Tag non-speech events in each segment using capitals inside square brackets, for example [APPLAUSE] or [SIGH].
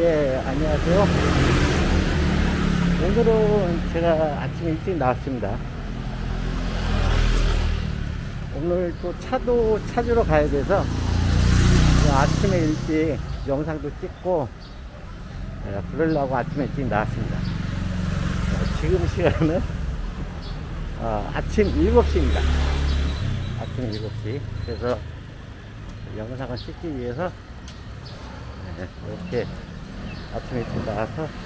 예, 안녕하세요. 오늘은 제가 아침에 일찍 나왔습니다. 오늘 또 차도 찾으러 가야 돼서 아침에 일찍 영상도 찍고 예, 그러려고 아침에 일찍 나왔습니다. 어, 지금 시간은 어, 아침 7시입니다. 아침 7시. 그래서 영상을 찍기 위해서 네, 이렇게 아침에 일찍 나와서 [LAUGHS]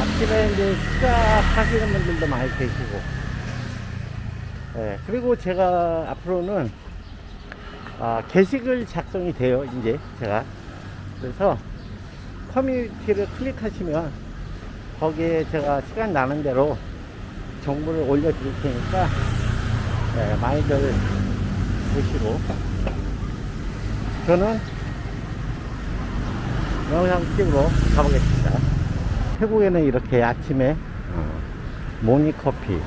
아침에 이제 시작하시는 분들도 많이 계시고. 네, 그리고 제가 앞으로는 아, 게시글 작성이 돼요 이제 제가. 그래서 커뮤니티를 클릭하시면 거기에 제가 시간 나는 대로 정보를 올려드릴 테니까 네, 많이들 보시고. 저는 찍으러 가보겠습니다. 태국에는 이렇게 아침에 어, 모닝커피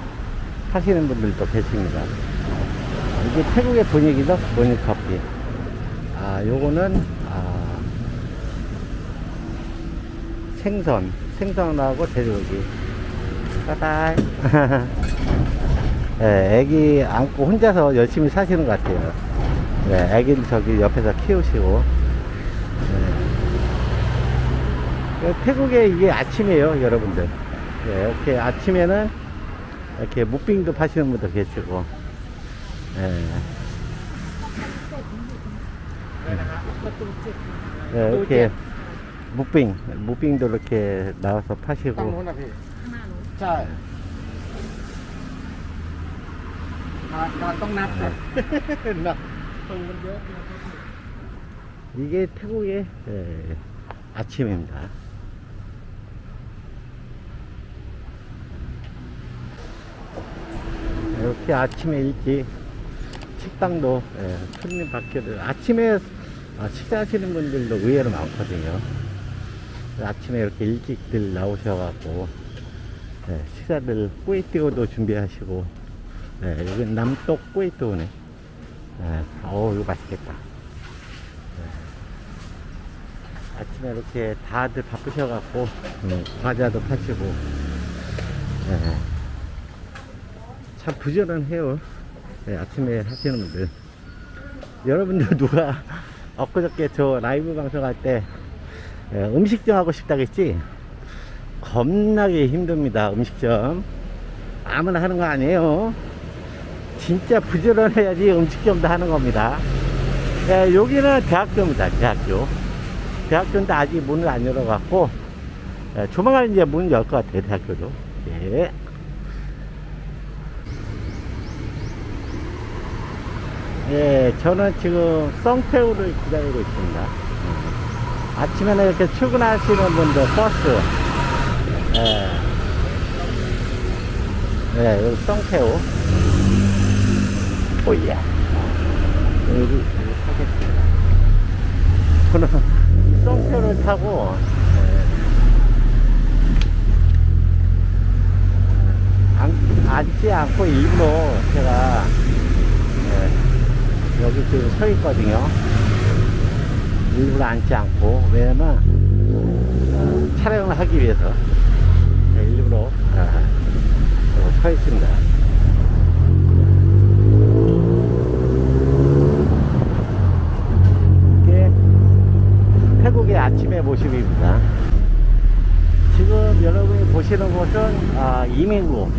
하시는 분들도 계십니다. 이게 태국의 분위기죠, 모닝커피. 아, 요거는 아, 생선, 생선하고 돼지고기. 따다이. 네, [LAUGHS] 애기 안고 혼자서 열심히 사시는 것 같아요. 네, 애기를 저기 옆에서 키우시고. 네. 예, 태국에 이게 아침이에요, 여러분들. 예, 이렇게 아침에는 이렇게 무빙급 하시는 분들 계시고. 예. 예, 이렇게 묵빙, 묵빙도 이렇게 나와서 파시고. 자. 예. [LAUGHS] 이게 태국의 예, 아침입니다. 이렇게 아침에 일찍 식당도 예, 손님 밖에도 아침에 아, 식사하시는 분들도 의외로 많거든요. 아침에 이렇게 일찍들 나오셔갖고 예, 식사들 꾸이띠오도 준비하시고 예, 여기 남똑 꾸이띠오네. 예, 어우 이거 맛있겠다. 아침에 이렇게 다들 바쁘셔갖고 음, 과자도 파시고 예. 참 부지런해요. 예, 아침에 하시는 분들. 여러분들 누가 [LAUGHS] 엊그저께 저 라이브 방송할 때 예, 음식점 하고 싶다겠지? 겁나게 힘듭니다 음식점. 아무나 하는 거 아니에요. 진짜 부지런해야지 음식점도 하는 겁니다. 예, 여기는 대학교입니다 대학교. 대학교인데 아직 문을 안 열어갖고 예, 조만간 이제 문열것 같아요 대학교도. 예. 예, 저는 지금 썽태우를 기다리고 있습니다. 음. 아침에는 이렇게 출근하시는 분들 버스, 예, 예, 여기 썽태우. 오예. 여기, 여기 타겠습니다. 저는 썽표를 타고 예, 안, 앉지 않고 일부러 제가 예, 여기 지금 서 있거든요. 일부러 앉지 않고 왜냐면 어, 촬영을 하기 위해서 예, 일부러 아, 여기 서 있습니다. 이게 태국의 아침의 모습입니다. 지금 여러분이 보시는 곳은 아, 이민구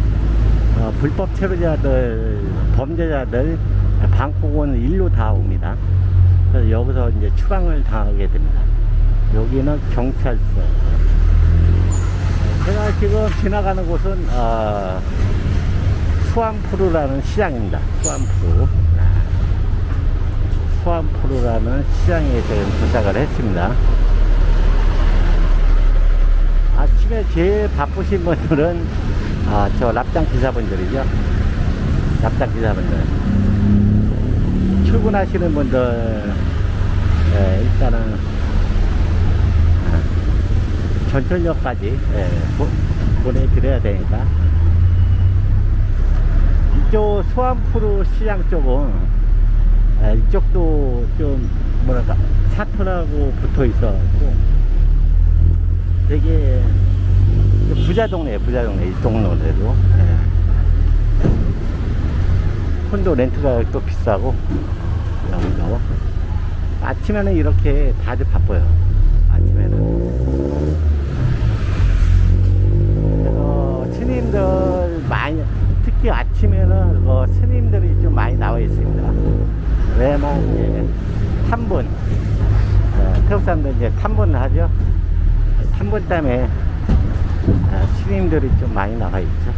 어, 불법 체류자들 범죄자들 방콕은 일로 다 옵니다. 그래서 여기서 이제 추방을 당하게 됩니다. 여기는 경찰서. 제가 지금 지나가는 곳은 어, 수암푸르라는 시장입니다. 수암푸르. 수암푸르라는 시장에 지금 도착을 했습니다. 아침에 제일 바쁘신 분들은 아, 저 납장 기사분들이죠. 납장 기사분들. 출근하시는 분들, 예, 일단은 아, 전철역까지 예, 보, 보내드려야 되니까. 이쪽 소암푸르 시장 쪽은 예, 이쪽도 좀 뭐랄까 아파트라고 붙어 있어가지고 되게 부자 동네에요 부자 동네 이 동네도 예. 콘도 렌트 가격도 비싸고 그러면서 아침에는 이렇게 다들 바빠요. 아침에는. 그래서 스님들 많이 특히 아침에는 그 스님들이 좀 많이 나와 있습니다. 왜냐면 이제 탐분. 어, 태국 사람들 이제 탐분을 하죠. 탐분 때문에 아, 스님들이 좀 많이 나가 있죠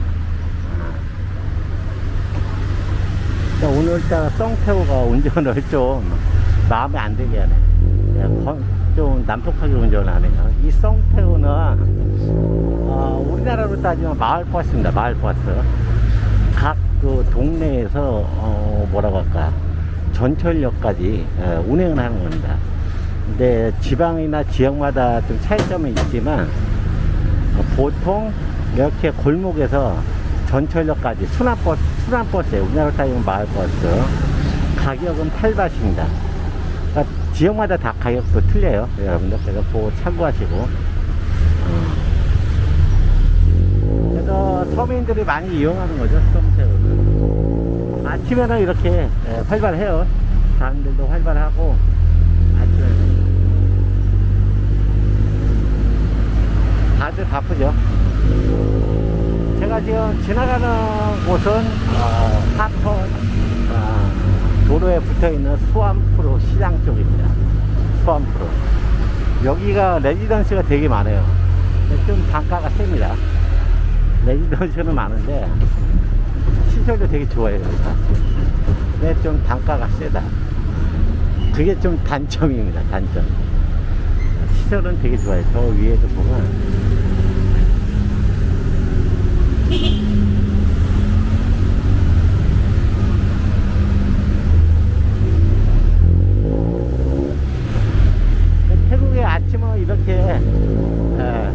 아. 오늘따라 썽태우가 운전을 [LAUGHS] 좀 마음에 안 들게 하네 좀 난폭하게 운전을 하네요 이 썽태우는 어, 우리나라로 따지면 마을버스입니다. 마을버스. 각 그 동네에서 어, 뭐라고 할까 전철역까지 예, 운행을 하는 겁니다. 근데 지방이나 지역마다 좀 차이점은 있지만 어, 보통 이렇게 골목에서 전철역까지 순환버스, 순환버스예요. 우리나라로 따지면 마을버스. 가격은 8바트입니다. 그러니까 지역마다 다 가격도 틀려요. 여러분들 그래서 그거 참고하시고. 어. 그래서 서민들이 많이 이용하는 거죠, 썸새우는. 아침에는 이렇게 예, 활발해요. 사람들도 활발하고, 아침에는. 다들 바쁘죠. 제가 지금 지나가는 곳은, 어, 하천, 어, 도로에 붙어 있는 수암프로 시장 쪽입니다. 수암프로. 여기가 레지던스가 되게 많아요. 좀 단가가 셉니다. 레지던스는 많은데 시설도 되게 좋아요. 근데 좀 단가가 세다. 그게 좀 단점입니다. 단점. 시설은 되게 좋아요. 저 위에도 보면 태국의 아침은 이렇게 예,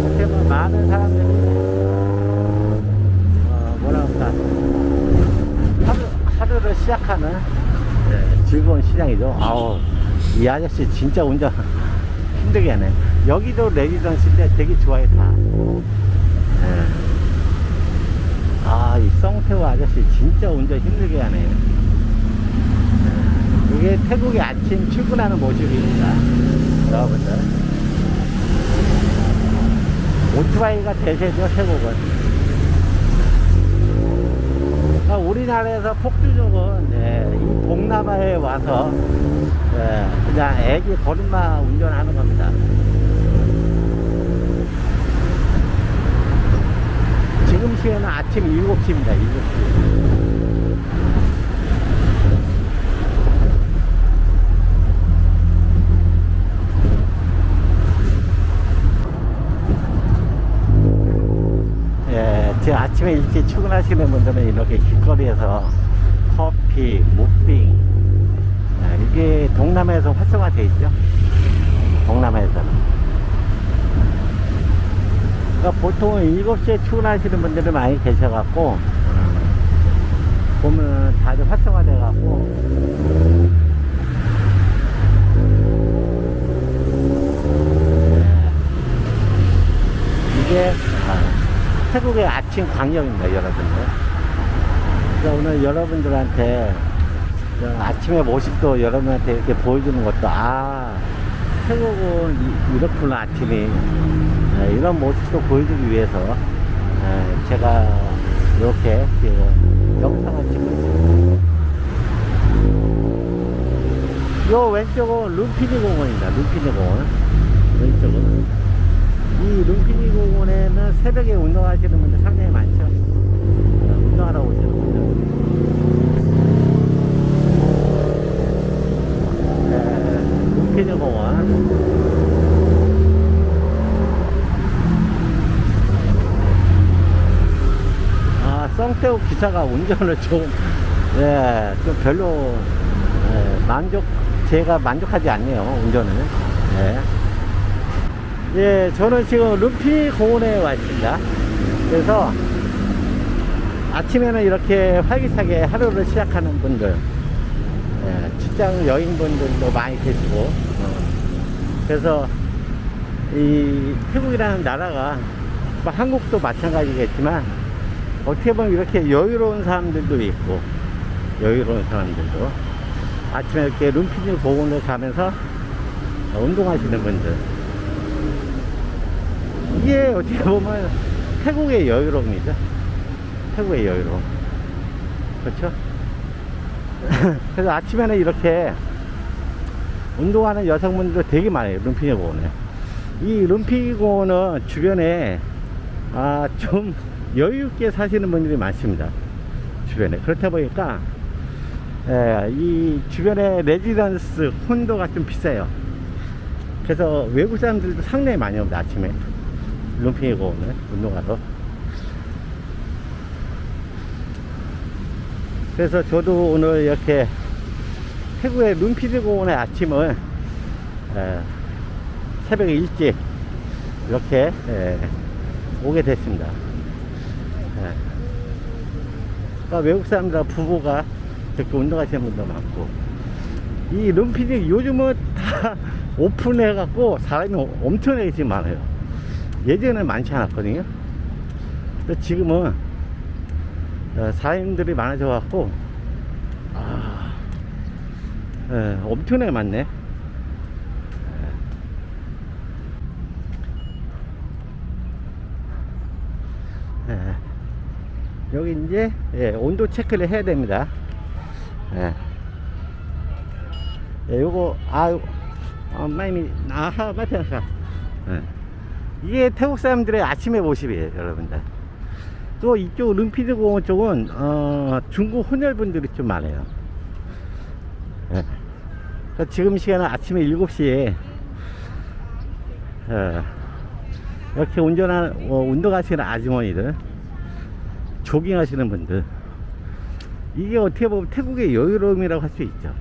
이렇게 뭐 많은 사람들이 어, 뭐라 할까 하루, 하루를 시작하는 예, 즐거운 시장이죠. 아우 이 아저씨 진짜 운전 힘들게 하네. 여기도 레지던스인데 되게 좋아해 다. 예. 아, 이 썽태우 아저씨 진짜 운전 힘들게 하네. 예. 이게 태국의 아침 출근하는 모습입니다. 여러분들. 오토바이가 대세죠, 태국은. 그러니까 우리나라에서 폭주족은 예, 이 동남아에 와서 예, 그냥 애기 걸음마 운전하는 겁니다. 지금 시에는 아침 7시입니다. 7시. 예, 제 아침에 일찍 출근하시는 분들은 이렇게 길거리에서 커피, 무빙, 예, 이게 동남아에서 활성화되어 있죠. 동남아에서는. 그러니까 보통 7시에 출근하시는 분들이 많이 계셔갖고, 보면 다들 활성화돼갖고, 이게 아, 태국의 아침 광경입니다, 여러분들. 그래서 오늘 여러분들한테 저 아침의 모습도 여러분한테 이렇게 보여주는 것도 아 태국은 이, 이렇구나 아침이 네, 이런 모습도 보여주기 위해서 네, 제가 이렇게 영상을 찍고 있습니다. 요 왼쪽은 룸피니 공원입니다. 룸피니 공원 왼쪽은 이 룸피니 공원에는 새벽에 운동하시는 분들 상당히 많죠. 어, 운동하러 오시는 분들. 네, 룸피니 공원. 아, 썽태우 기사가 운전을 좀, 예, 좀 별로, 예, 만족, 제가 만족하지 않네요, 운전을. 예. 예, 저는 지금 루피 공원에 와 있습니다. 그래서 아침에는 이렇게 활기차게 하루를 시작하는 분들, 예, 직장 여행분들도 많이 계시고 어. 그래서 이 태국이라는 나라가 뭐 한국도 마찬가지겠지만 어떻게 보면 이렇게 여유로운 사람들도 있고 여유로운 사람들도 아침에 이렇게 룸피즈 공원을 가면서 운동하시는 분들 이게 어떻게 보면 태국의 여유로움이죠 태국의 여유로움 그렇죠 [LAUGHS] 그래서 아침에는 이렇게 운동하는 여성분들 되게 많아요 룸피즈 공원에 이 룸피 공원은 주변에 아, 좀 여유 있게 사시는 분들이 많습니다. 주변에. 그렇다 보니까 예, 이 주변에 레지던스 콘도가 좀 비싸요. 그래서 외국 사람들도 상당히 많이 옵니다. 아침에 룸피 공원을 운동하러. 그래서 저도 오늘 이렇게 태국의 룸피드 공원의 아침을 예, 새벽에 일찍 이렇게 예, 오게 됐습니다. 예. 그러니까 외국 사람들 부부가 이렇게 운동하시는 분도 많고 이 룸피딩 요즘은 다 [LAUGHS] 오픈해 갖고 사람이 엄청나게 지금 많아요. 예전에는 많지 않았거든요. 근데 지금은 어, 사람들이 많아져 갖고 아, 예, 엄청나게 많네. 예. 여기 이제 예, 온도 체크를 해야 됩니다. 예. 예, 요거 아, 아 많이 아하 맞아요. 예. 이게 태국 사람들의 아침의 모습이에요, 여러분들. 또 이쪽 룸피드 공원 쪽은 어, 중국 혼혈분들이 좀 많아요. 예. 지금 시간은 아침에 7시에 어, 이렇게 운전하는 어, 운동하시는 아주머니들 조깅 하시는 분들 이게 어떻게 보면 태국의 여유로움이라고 할 수 있죠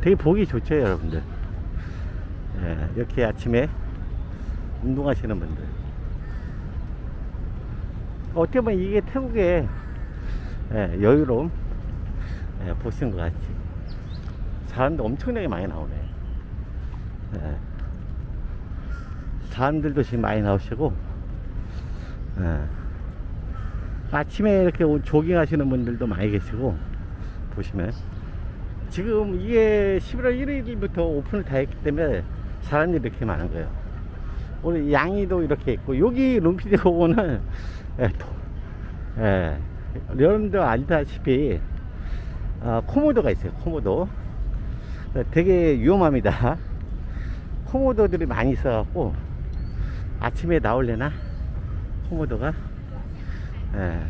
되게 보기 좋죠 여러분들 예, 이렇게 아침에 운동하시는 분들. 어떻게 보면 이게 태국의 예, 여유로움 예, 보시는 것 같지. 사람도 엄청나게 많이 나오네. 예. 사람들도 지금 많이 나오시고 예. 아침에 이렇게 오- 조깅 하시는 분들도 많이 계시고 보시면. 지금 이게 11월 1일부터 오픈을 다 했기 때문에 사람들이 이렇게 많은 거예요 오늘 양이도 이렇게 있고 여기 룸피드 공원은 예, 도- 예, 여러분들 알다시피 아, 코모도가 있어요 코모도. 예, 되게 위험합니다. 코모도들이 많이 있어갖고 아침에 나올래나? 코모도가? 예.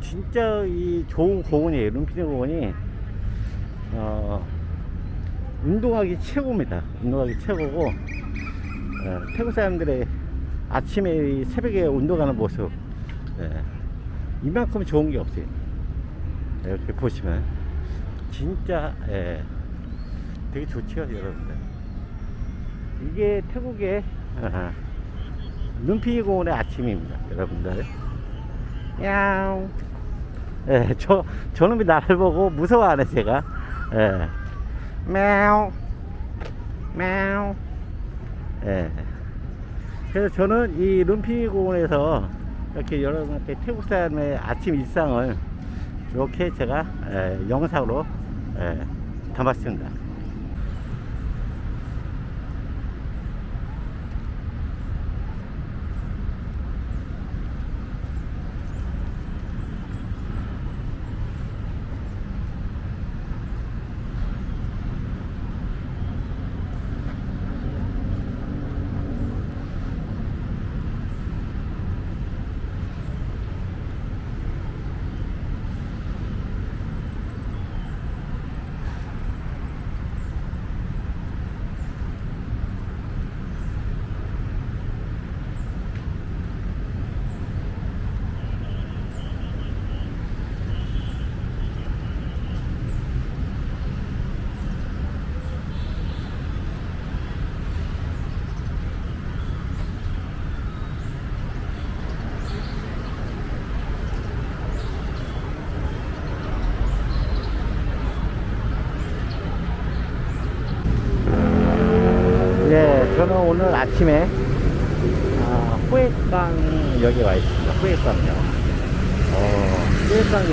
진짜 이 좋은 공원이에요 룸피드 공원이 어, 운동하기 최고입니다. 운동하기 최고고 예, 태국 사람들의 아침에 새벽에 운동하는 모습. 예, 이만큼 좋은 게 없어요. 예, 이렇게 보시면. 진짜 되게 좋죠 여러분들. 이게 태국의 눈피공원의 아침입니다 여러분들. 야옹. 예, 저, 저놈이 나를 보고 무서워하네 제가. 예. 매우 매우 예. 그래서 저는 이 룸피 공원에서 이렇게 여러분한테 태국 사람의 아침 일상을 이렇게 제가 예, 영상으로 예, 담았습니다.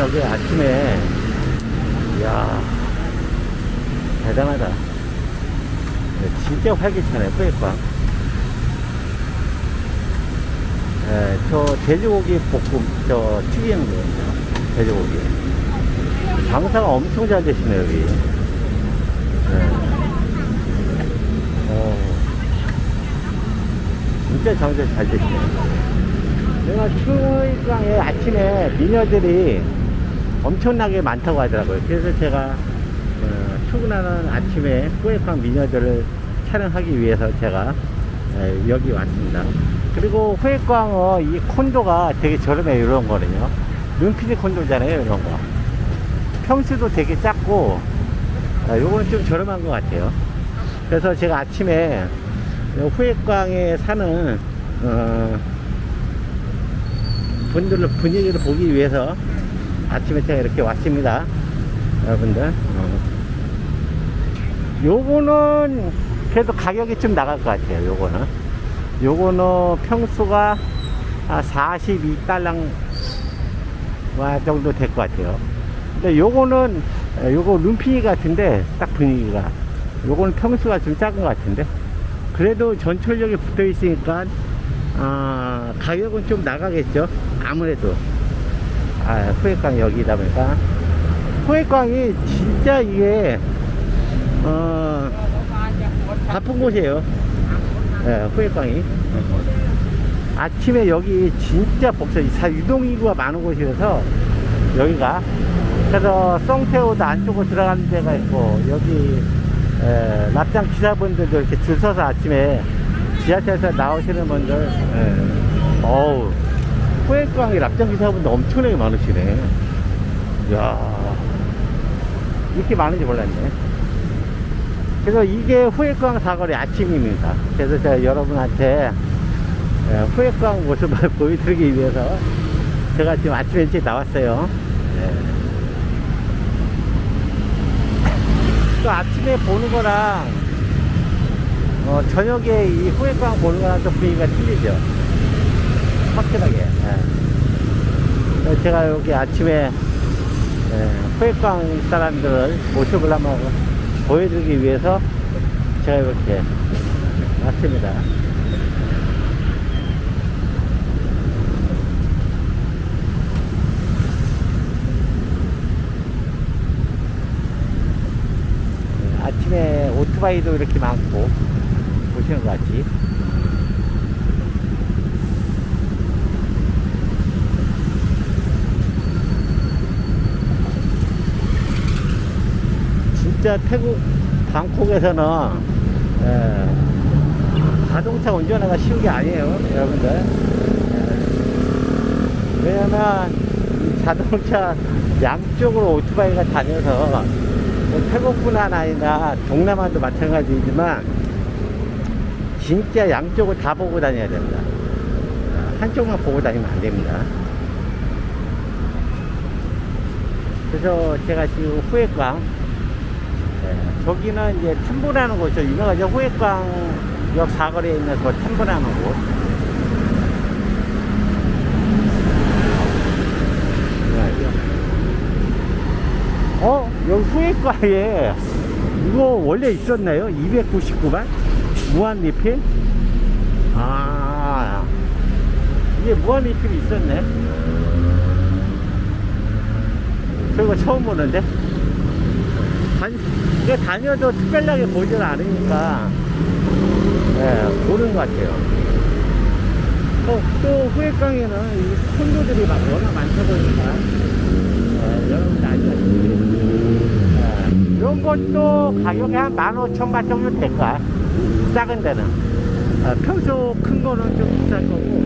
후회강역에 아침에 이야 대단하다. 네, 진짜 활기차네 후회강. 예, 저 돼지고기 볶음 저 튀기는 거예요. 돼지고기. 장사가 엄청 잘 되시네 여기. 네. 어, 진짜 장사 잘 되시네. 내가 추위강에 아침에 미녀들이 엄청나게 많다고 하더라고요. 그래서 제가 어, 출근하는 아침에 후회강 미녀들을 촬영하기 위해서 제가 에, 여기 왔습니다. 그리고 후회광어 이 콘도가 되게 저렴해요. 이런 거는요. 눈피디 콘도잖아요. 이런 거. 평수도 되게 작고 아, 요거는 좀 저렴한 것 같아요. 그래서 제가 아침에 후회광에 사는 어, 분들을 분위기를 보기 위해서 아침에 제가 이렇게 왔습니다. 여러분들. 어. 요거는 그래도 가격이 좀 나갈 것 같아요. 요거는. 요거는 평수가 42달러 정도 될 것 같아요. 근데 요거는 에, 요거 룸피니 같은데 딱 분위기가 요거는 평수가 좀 작은 것 같은데 그래도 전철역에 붙어 있으니까 아, 가격은 좀 나가겠죠 아무래도 아, 후회광 여기다 보니까. 후회광이 진짜 이게 어, 바쁜 곳이에요. 예, 후회광이. 아침에 여기 진짜 복잡 유동인구가 많은 곳이라서 여기가. 그래서 송태호도 안쪽으로 들어가는 데가 있고 여기 에, 납장 기사분들도 이렇게 줄 서서 아침에 지하철에서 나오시는 분들 에, 어우 후회광이 납장 기사분들 엄청나게 많으시네 이야 이렇게 많은지 몰랐네 그래서 이게 후회광 사거리 아침입니다 그래서 제가 여러분한테 에, 후회광 모습을 [LAUGHS] 보여드리기 위해서 제가 지금 아침에 일찍 나왔어요 예. 또 아침에 보는 거랑 어, 저녁에 이 후회광 보는 거랑 또 분위기가 틀리죠. 확실하게. 예. 제가 여기 아침에 예, 후회광 사람들을 모습을 한번 보여드리기 위해서 제가 이렇게 왔습니다. 예, 아침에 오토바이도 이렇게 많고 보시는 것 같이 진짜 태국 방콕에서는 예, 자동차 운전하기가 쉬운 게 아니에요 여러분들 예. 왜냐면 이 자동차 양쪽으로 오토바이가 다녀서 뭐 태국뿐만 아니라 동남아도 마찬가지이지만 진짜 양쪽을 다 보고 다녀야 됩니다. 한쪽만 보고 다니면 안 됩니다. 그래서 제가 지금 후회광 예, 저기는 이제 탐보라는 곳이죠. 유명하죠. 후회광역 사거리에 있는 그 탐보라는 곳. 어? 여기 후회과에 이거 원래 있었나요? 299만? 무한 리필? 아, 이게 무한 리필이 있었네. 저거 처음 보는데? 단, 이게 다녀도 특별하게 보질 않으니까, 예, 모르는 것 같아요. 또, 또 후회강에는 이 콘도들이 막 워낙 많다 보니까, 예, 여러분들 아시다시피. 예, 이런 것도 가격이 한 15,000바 정도 될까? 작은 데는. 어, 평소 큰 거는 좀 비쌀 거고,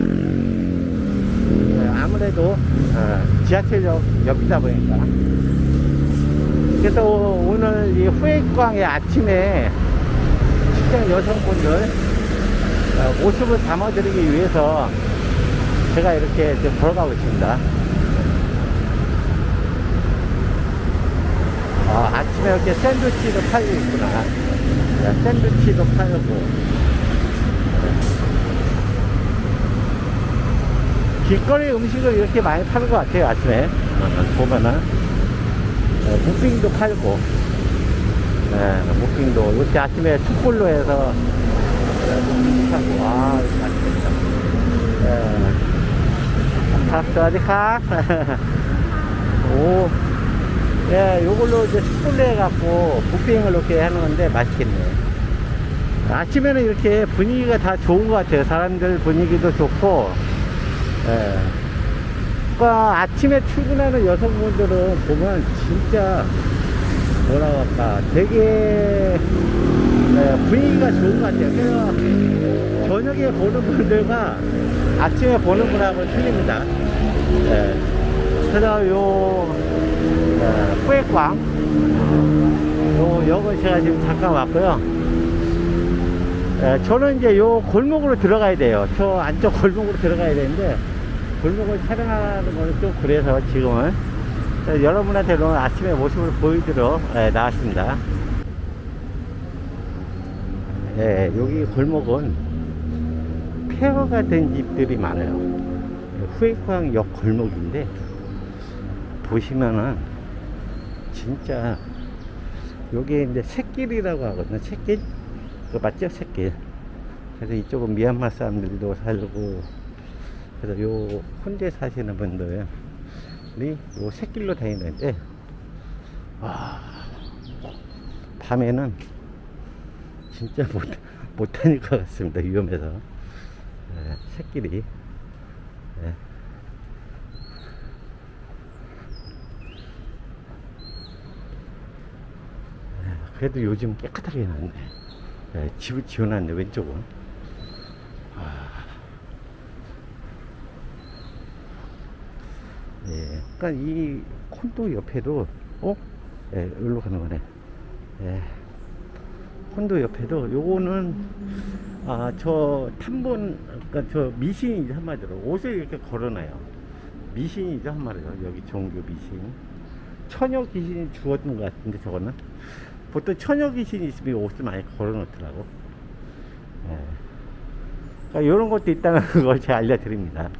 예, 아무래도 어, 지하철역 옆이다 보니까. 그래서 오늘 이 후익광의 아침에 직장 여성분들 어, 모습을 담아드리기 위해서 제가 이렇게 지금 걸어가고 있습니다. 아, 아침에 이렇게 샌드위치도 팔고 있구나. 샌드위치도 팔고. 네. 길거리 음식을 이렇게 많이 파는 것 같아요, 아침에. 보면은. 어, 무빙도 팔고. 네, 무빙도. 이렇게 아침에 숯불로 해서 네, 무빙도 팔고. 아, 이거 맛있겠다. 네. 아, 사와디카. [LAUGHS] 오. 예, 요걸로 이제 숯불로 해갖고 무빙을 이렇게 하는 건데 맛있겠네. 아침에는 이렇게 분위기가 다 좋은 것 같아요. 사람들 분위기도 좋고, 예. 그러니까 아침에 출근하는 여성분들은 보면 진짜 뭐라고 할까 되게 예, 분위기가 좋은 것 같아요. 그래서 저녁에 보는 분들과 아침에 보는 분하고는 틀립니다. 예. 그래서 요 예, 후에광 요 역을 제가 지금 잠깐 왔고요. 예, 저는 이제 요 골목으로 들어가야 돼요. 저 안쪽 골목으로 들어가야 되는데, 골목을 촬영하는 거는 좀 그래서 지금은 예, 여러분한테 오늘 아침에 모습을 보여드려 예, 나왔습니다. 예, 여기 골목은 폐허가 된 집들이 많아요. 후에광역 골목인데, 보시면은 진짜 여기에 이제 새길이라고 하거든요. 새길? 그 맞죠? 새길. 그래서 이쪽은 미얀마 사람들도 살고 그래서 요 혼자 사시는 분들이 요 새길로 다니는데 아 밤에는 진짜 못, [LAUGHS] 못 다닐 것 같습니다. 위험해서. 예, 새길이. 예. 그래도 요즘 깨끗하게 해놨네. 예, 집을 지어놨네, 왼쪽은. 아. 예, 그니까 이 콘도 옆에도, 어? 예, 여기로 가는 거네. 예. 콘도 옆에도 요거는, 아, 저 탐본, 그니까 저 미신이죠, 한마디로. 옷을 이렇게 걸어놔요. 미신이죠, 한마디로. 여기 종교 미신. 처녀 귀신이 주었던 것 같은데, 저거는. 보통 처녀 귀신이 있으면 옷을 많이 걸어 놓더라고. 예. 그러니까 이런 것도 있다는 [LAUGHS] 걸 제가 알려드립니다.